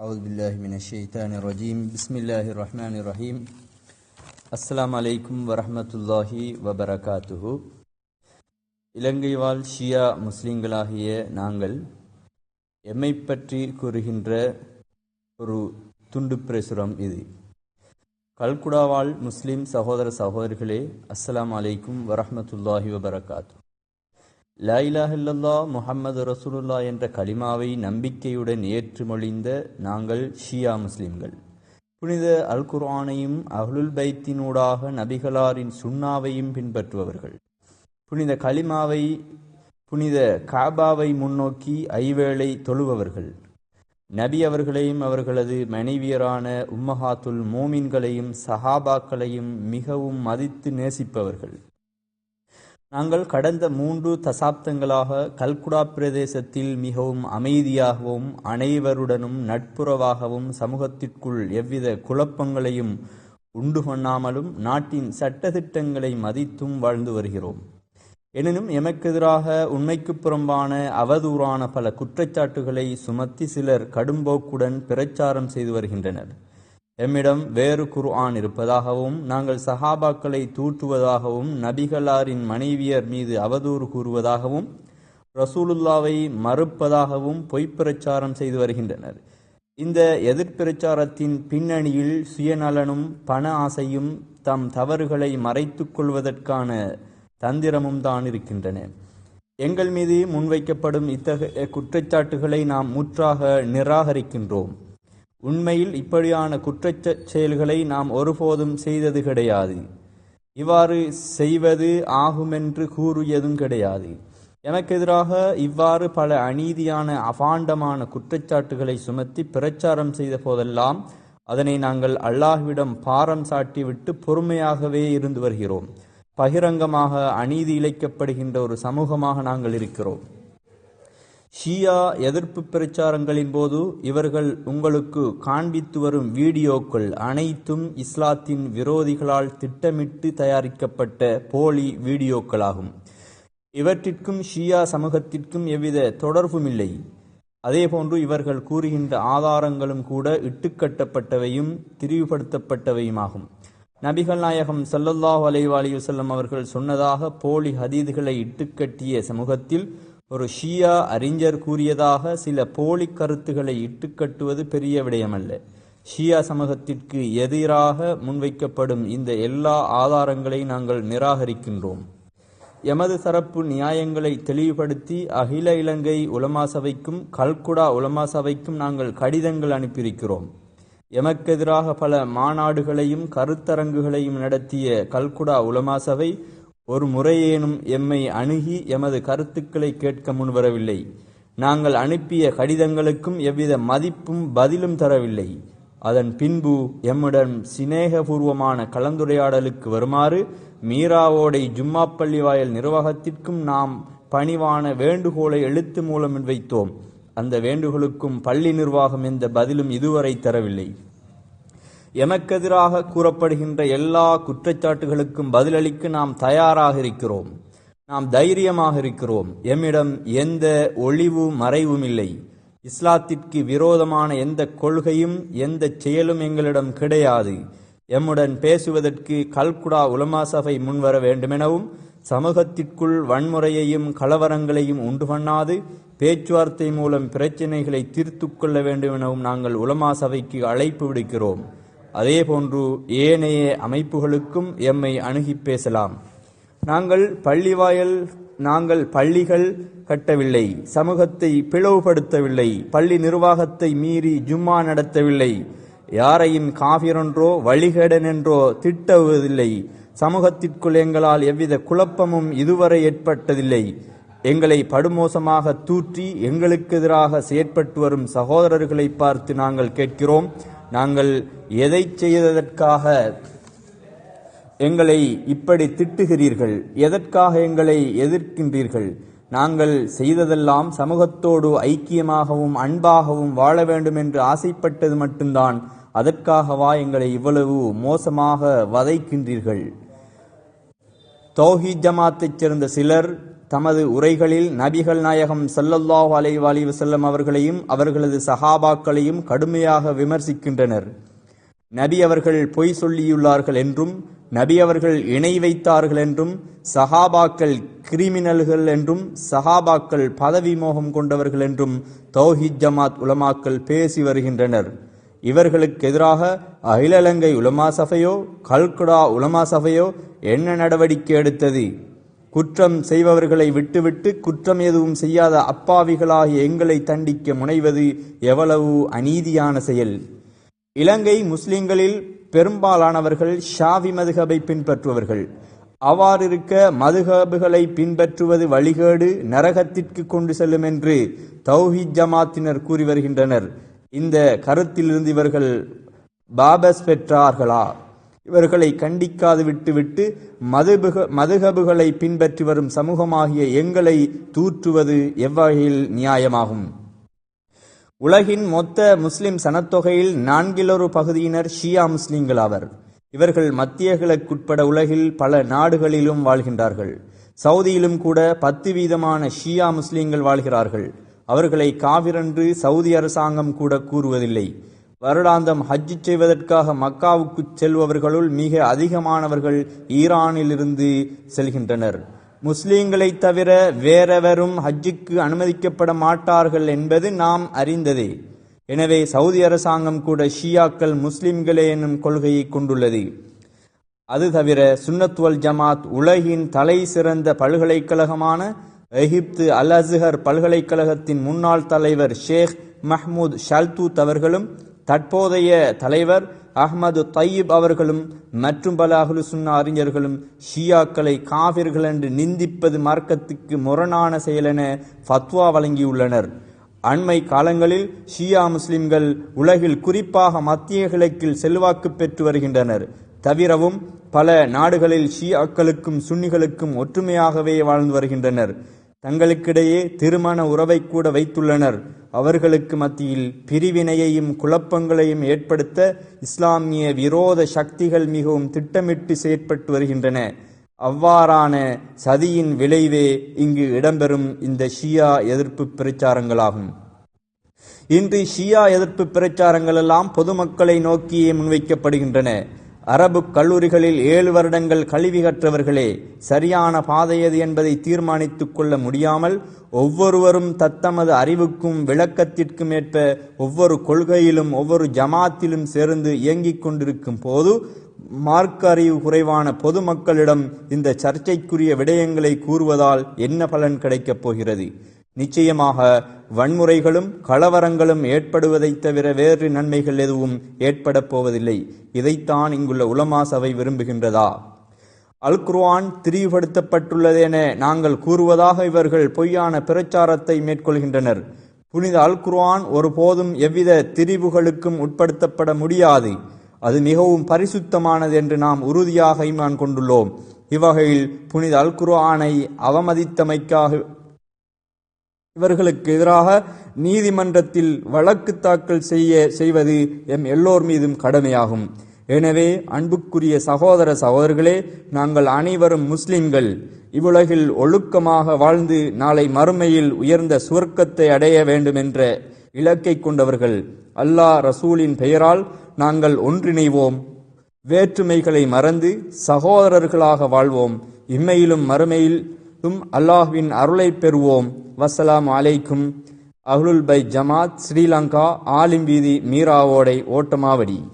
أعوذ بالله من الشيطان الرجيم بسم الله الرحمن الرحيم அஸ்ஸலாம் அலைக்கும் வரஹ்மத்துல்லாஹி வபரகாத்துஹு இலங்கை வாழ் ஷியா முஸ்லிம்களாகிய நாங்கள் எம்மை பற்றி கூறுகின்ற ஒரு துண்டு பிரசுரம் இது கல்குடா வாழ் முஸ்லிம் சகோதர சகோதரிகளே அஸ்ஸலாம் அலைக்கும் வரஹ்மத்துல்லாஹி வபரகாத்து லா முஹம்மது ரசூலுல்லா என்ற கலிமாவை நம்பிக்கையுடன் ஏற்றுமொழிந்த நாங்கள் ஷியா முஸ்லிம்கள். புனித அல் குர்ஆனையும் அஹ்லுல் பைத்தினூடாக நபிகளாரின் சுண்ணாவையும் பின்பற்றுபவர்கள். புனித கலிமாவை புனித காபாவை முன்னோக்கி ஐவேளை தொழுபவர்கள். நபி அவர்களையும் அவர்களது மனைவியரான உம்மஹாத்துல் மோமின்களையும் சஹாபாக்களையும் மிகவும் மதித்து நேசிப்பவர்கள். நாங்கள் கடந்த மூன்று தசாப்தங்களாக கல்குடா பிரதேசத்தில் மிகவும் அமைதியாகவும் அனைவருடனும் நட்புறவாகவும் சமூகத்திற்குள் எவ்வித குழப்பங்களையும் உண்டு பண்ணாமலும் நாட்டின் சட்டத்திட்டங்களை மதித்தும் வாழ்ந்து வருகிறோம். எனினும் எமக்கெதிராக உண்மைக்கு புறம்பான அவதூறான பல குற்றச்சாட்டுகளை சுமத்தி சிலர் கடும்போக்குடன் பிரச்சாரம் செய்து வருகின்றனர். எம்மிடம் வேறு குர்ஆன் இருப்பதாகவும் நாங்கள் சஹாபாக்களை தூற்றுவதாகவும் நபிகளாரின் மனைவியர் மீது அவதூறு கூறுவதாகவும் ரசூலுல்லாவை மறுப்பதாகவும் பொய்ப்பிரச்சாரம் செய்து வருகின்றனர். இந்த எதிர்பிரச்சாரத்தின் பின்னணியில் சுயநலனும் பண ஆசையும் தம் தவறுகளை மறைத்துக் கொள்வதற்கான தந்திரமும் தான் இருக்கின்றன. எங்கள் மீது முன்வைக்கப்படும் இத்தகைய குற்றச்சாட்டுகளை நாம் முற்றாக நிராகரிக்கின்றோம். உண்மையில் இப்படியான குற்றச் செயல்களை நாம் ஒருபோதும் செய்தது கிடையாது. இவ்வாறு செய்வது ஆகுமென்று கூறியதும் கிடையாது. எனக்கு எதிராக இவ்வாறு பல அநீதியான அபாண்டமான குற்றச்சாட்டுகளை சுமத்தி பிரச்சாரம் செய்த போதெல்லாம் அதனை நாங்கள் அல்லாஹ்விடம் பாரம் சாட்டிவிட்டு பொறுமையாகவே இருந்து வருகிறோம். பகிரங்கமாக அநீதி இழைக்கப்படுகின்ற ஒரு சமூகமாக நாங்கள் இருக்கிறோம். ஷியா எதிர்ப்பு பிரச்சாரங்களின் போது இவர்கள் உங்களுக்கு காண்பித்து வரும் வீடியோக்கள் அனைத்தும் இஸ்லாத்தின் விரோதிகளால் திட்டமிட்டு தயாரிக்கப்பட்ட போலி வீடியோக்களாகும். இவற்றிற்கும் ஷியா சமூகத்திற்கும் எவ்வித தொடர்பும் இல்லை அதேபோன்று இவர்கள் கூறுகின்ற ஆதாரங்களும் கூட இட்டுக்கட்டப்பட்டவையும் திரிவுபடுத்தப்பட்டவையுமாகும். நபிகள் நாயகம் சல்லல்லாஹ் அலைவாலி வசல்லம் அவர்கள் சொன்னதாக போலி ஹதீதுகளை இட்டுக்கட்டிய சமூகத்தில் ஒரு ஷியா அறிஞர் கூறியதாக சில போலி கருத்துக்களை இட்டுக்கட்டுவது பெரிய விடயமல்ல. ஷியா சமூகத்திற்கு எதிராக முன்வைக்கப்படும் இந்த எல்லா ஆதாரங்களை நாங்கள் நிராகரிக்கின்றோம். எமது தரப்பு நியாயங்களை தெளிவுபடுத்தி அகில இலங்கை உலமா சபைக்கும் கல்குடா உலமா சபைக்கும் நாங்கள் கடிதங்கள் அனுப்பியிருக்கிறோம். எமக்கெதிராக பல மாநாடுகளையும் கருத்தரங்குகளையும் நடத்திய கல்குடா உலமா சபை ஒரு முறையேனும் எம்மை அணுகி எமது கருத்துக்களை கேட்க முன்வரவில்லை. நாங்கள் அனுப்பிய கடிதங்களுக்கும் எவ்வித மதிப்பும் பதிலும் தரவில்லை. அதன் பின்பு எம்முடன் சிநேகபூர்வமான கலந்துரையாடலுக்கு வருமாறு மீராவோடை ஜும்மாப்பள்ளி வாயல் நிர்வாகத்திற்கும் நாம் பணிவான வேண்டுகோளை எழுத்து மூலம் வைத்தோம். அந்த வேண்டுகோளுக்கும் பள்ளி நிர்வாகம் எந்த பதிலும் இதுவரை தரவில்லை. எமக்கெதிராக கூறப்படுகின்ற எல்லா குற்றச்சாட்டுகளுக்கும் பதிலளிக்க நாம் தயாராக இருக்கிறோம். நாம் தைரியமாக இருக்கிறோம். எம்மிடம் எந்த ஒளிவு மறைவும் இல்லை. இஸ்லாத்திற்கு விரோதமான எந்த கொள்கையும் எந்த செயலும் எங்களிடம் கிடையாது. எம்முடன் பேசுவதற்கு கல்குடா உலமா சபை முன்வர வேண்டுமெனவும் சமூகத்திற்குள் வன்முறையையும் கலவரங்களையும் உண்டு பண்ணாது பேச்சுவார்த்தை மூலம் பிரச்சினைகளை தீர்த்து கொள்ள வேண்டுமெனவும் நாங்கள் உலமா சபைக்கு அழைப்பு விடுக்கிறோம். அதேபோன்று ஏனைய அமைப்புகளுக்கும் எம்மை அணுகி பேசலாம். நாங்கள் பள்ளிவாயல் நாங்கள் பள்ளிகள் கட்டவில்லை. சமூகத்தை பிளவுபடுத்தவில்லை. பள்ளி நிர்வாகத்தை மீறி ஜும்மா நடத்தவில்லை. யாரையும் காபிரொன்றோ வழிகேடனென்றோ திட்டவதில்லை சமூகத்திற்குள் எங்களால் எவ்வித குழப்பமும் இதுவரை ஏற்பட்டதில்லை. எங்களை படுமோசமாக தூற்றி எங்களுக்கு எதிராக செயற்பட்டு வரும் சகோதரர்களை பார்த்து நாங்கள் கேட்கிறோம் நாங்கள் எதை செய்ததற்காக எங்களை இப்படி திட்டுகிறீர்கள்? எதற்காக எங்களை எதிர்க்கின்றீர்கள்? நாங்கள் செய்ததெல்லாம் சமூகத்தோடு ஐக்கியமாகவும் அன்பாகவும் வாழ வேண்டும் என்று ஆசைப்பட்டது மட்டும்தான். அதற்காகவா எங்களை இவ்வளவு மோசமாக வதைக்கின்றீர்கள்? தௌஹி ஜமாத்தைச் சேர்ந்த சிலர் தமது உரைகளில் நபிகள் நாயகம் சல்லல்லாஹு அலைவாலி வசல்லம் அவர்களையும் அவர்களது சஹாபாக்களையும் கடுமையாக விமர்சிக்கின்றனர். நபி அவர்கள் பொய் சொல்லியுள்ளார்கள் என்றும் நபி அவர்கள் இணை வைத்தார்கள் என்றும் சஹாபாக்கள் கிரிமினல்கள் என்றும் சஹாபாக்கள் பதவி மோகம் கொண்டவர்கள் என்றும் தௌஹித் ஜமாத் உலமாக்கள் பேசி வருகின்றனர். இவர்களுக்கு எதிராக அகிலலங்கை உலமா சபையோ கல்குடா உலமா சபையோ என்ன நடவடிக்கை எடுத்தது? குற்றம் செய்பவர்களை விட்டுவிட்டு குற்றம் எதுவும் செய்யாத அப்பாவிகளாகிய எங்களை தண்டிக்க முனைவது எவ்வளவு அநீதியான செயல். இலங்கை முஸ்லிம்களில் பெரும்பாலானவர்கள் ஷாவி மதுகபை பின்பற்றுபவர்கள். அவ்வாறிருக்க மதுகபுகளை பின்பற்றுவது வழிகேடு நரகத்திற்கு கொண்டு செல்லும் என்று தௌஹித் ஜமாத்தினர் கூறி வருகின்றனர். இந்த கருத்திலிருந்து இவர்கள் பாபஸ் பெற்றார்களா? இவர்களை கண்டிக்காது விட்டுவிட்டு மதுபுக மதுகபுகளை பின்பற்றி வரும் சமூகமாகிய எங்களை தூற்றுவது எவ்வகையில் நியாயமாகும்? உலகின் மொத்த முஸ்லிம் சனத்தொகையில் நான்கிலொரு பகுதியினர் ஷியா முஸ்லிம்கள் ஆவர். இவர்கள் மத்திய கிழக்குட்பட உலகில் பல நாடுகளிலும் வாழ்கின்றார்கள். சவுதியிலும் கூட பத்து வீதமான ஷியா முஸ்லிம்கள் வாழ்கிறார்கள். அவர்களை காவிரென்று சவுதி அரசாங்கம் கூட கூறுவதில்லை. வருடாந்தம் ஹஜ் செய்வதற்காக மக்காவுக்கு செல்பவர்களுள் மிக அதிகமானவர்கள் ஈரானிலிருந்து செல்கின்றனர். முஸ்லீம்களை தவிர வேறெவரும் ஹஜ்ஜுக்கு அனுமதிக்கப்பட மாட்டார்கள் என்பது நாம் அறிந்ததே. எனவே சவுதி அரசாங்கம் கூட ஷியாக்கள் முஸ்லிம்களே என்னும் கொள்கையை கொண்டுள்ளது. அது தவிர சுன்னத்வல் ஜமாத் உலகின் தலை சிறந்த பல்கலைக்கழகமான எகிப்து அல் அசுஹர் பல்கலைக்கழகத்தின் முன்னாள் தலைவர் ஷேக் மஹ்மூத் ஷல்தூத் அவர்களும் தற்போதைய தலைவர் அஹ்மது தையீப் அவர்களும் மற்றும் பல அஹ்லு சுன்னா அறிஞர்களும் ஷியாக்களை காவிர்கள் என்று நிந்திப்பது மார்க்கத்துக்கு முரணான செயலென ஃபத்வா வழங்கியுள்ளனர். அண்மை காலங்களில் ஷியா முஸ்லிம்கள் உலகில் குறிப்பாக மத்திய கிழக்கில் செல்வாக்கு பெற்று வருகின்றனர். தவிரவும் பல நாடுகளில் ஷியாக்களுக்கும் சுன்னிகளுக்கும் ஒற்றுமையாகவே வாழ்ந்து வருகின்றனர். தங்களுக்கிடையே திருமண உறவை கூட வைத்துள்ளனர். அவர்களுக்கு மத்தியில் பிரிவினையையும் குழப்பங்களையும் ஏற்படுத்த இஸ்லாமிய விரோத சக்திகள் மிகவும் திட்டமிட்டு செயற்பட்டு வருகின்றன. அவ்வாறான சதியின் விளைவே இங்கு இடம்பெறும் இந்த ஷியா எதிர்ப்பு பிரச்சாரங்களாகும். இன்று ஷியா எதிர்ப்பு பிரச்சாரங்கள் எல்லாம் பொதுமக்களை நோக்கியே முன்வைக்கப்படுகின்றன. அரபு கல்லூரிகளில் ஏழு வருடங்கள் கல்வி கற்றவர்களே சரியான பாதையது என்பதை தீர்மானித்துக் கொள்ள முடியாமல் ஒவ்வொருவரும் தத்தமது அறிவுக்கும் விளக்கத்திற்கும் ஏற்ப ஒவ்வொரு கொள்கையிலும் ஒவ்வொரு ஜமாத்திலும் சேர்ந்து இயங்கிக் கொண்டிருக்கும் போது மார்க்க அறிவு குறைவான பொதுமக்களிடம் இந்த சர்ச்சைக்குரிய விடயங்களை கூறுவதால் என்ன பலன் கிடைக்கப் போகிறது? நிச்சயமாக வன்முறைகளும் கலவரங்களும் ஏற்படுவதைத் தவிர வேறு நன்மைகள் எதுவும் ஏற்படப் போவதில்லை. இதைத்தான் இங்குள்ள உலமா சபை விரும்புகின்றதா? அல் குர்ஆன் திரிவுபடுத்தப்பட்டுள்ளது என நாங்கள் கூறுவதாக இவர்கள் பொய்யான பிரச்சாரத்தை மேற்கொள்கின்றனர். புனித அல் குர்ஆன் ஒருபோதும் எவ்வித திரிவுகளுக்கும் உட்படுத்தப்பட முடியாது. அது மிகவும் பரிசுத்தமானது என்று நாம் உறுதியாக ஈமான் கொண்டுள்ளோம். இவ்வகையில் புனித அல் குர்ஆனை அவமதித்தமைக்காக இவர்களுக்கு எதிராக நீதிமன்றத்தில் வழக்கு தாக்கல் செய்ய செய்வது எம் எல்லோர் மீதும் கடமையாகும். எனவே அன்புக்குரிய சகோதர சகோதரர்களே நாங்கள் அனைவரும் முஸ்லிம்கள். இவ்வுலகில் ஒழுக்கமாக வாழ்ந்து நாளை மறுமையில் உயர்ந்த சுவர்க்கத்தை அடைய வேண்டும் என்ற இலக்கை கொண்டவர்கள். அல்லாஹ் ரசூலின் பெயரால் நாங்கள் ஒன்றிணைவோம். வேற்றுமைகளை மறந்து சகோதரர்களாக வாழ்வோம். இம்மையிலும் மறுமையில் தும் அல்லாஹ்வின் அருளை பெறுவோம். வசலாம் அலைக்கும். அஹ்லுல் பை ஜமாத் ஸ்ரீலங்கா ஆலிம் வீதி மீராவோடை ஓட்டமாவடி.